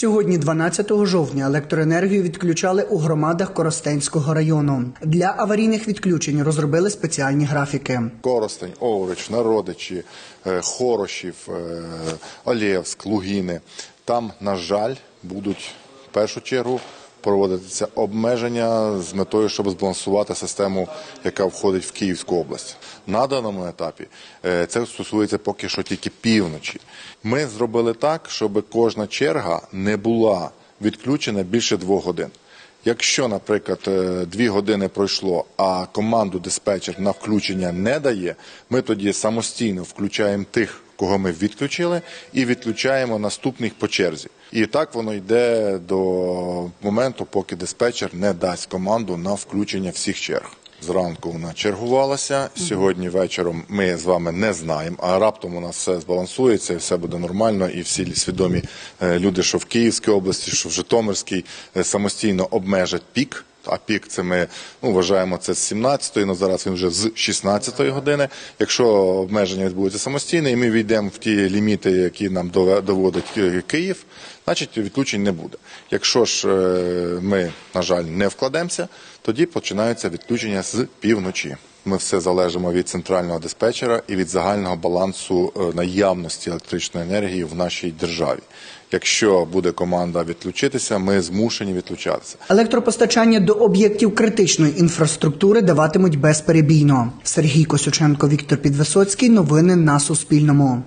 Сьогодні, 12 жовтня, електроенергію відключали у громадах Коростенського району. Для аварійних відключень розробили спеціальні графіки. Коростень, Оврич, Народичі, е, Хорошів, е, Олєвськ, Лугіни. Там, на жаль, будуть в першу чергу проводитися обмеження з метою, щоб збалансувати систему, яка входить в Київську область. На даному етапі е, це стосується поки що тільки півночі. Ми зробили так, щоб кожна черга не була відключена більше двох годин. Якщо, наприклад, е, дві години пройшло, а команду диспетчер на включення не дає, ми тоді самостійно включаємо тих, кого ми відключили, і відключаємо наступних по черзі. І так воно йде до моменту, поки диспетчер не дасть команду на включення всіх черг. Зранку вона чергувалася. Сьогодні вечором ми з вами не знаємо, а раптом у нас все збалансується все буде нормально. І всі свідомі е, люди, що в Київській області, що в Житомирській, е, самостійно обмежать пік. А пік це ми ну, вважаємо це з 17-ї, але зараз він вже з 16-ї години. Якщо обмеження відбудеться самостійно, і ми війдемо в ті ліміти, які нам доводить Київ, значить відключень не буде. Якщо ж е, ми, на жаль, не вкладемося, тоді починаються відключення з півночі. Ми все залежимо від центрального диспетчера і від загального балансу е, наявності електричної енергії в нашій державі. Якщо буде команда відключитися, ми змушені відключатися. Електропостачання до об'єктів критичної інфраструктури даватимуть безперебійно. Сергій Косюченко, Віктор Підвисоцький. Новини на Суспільному.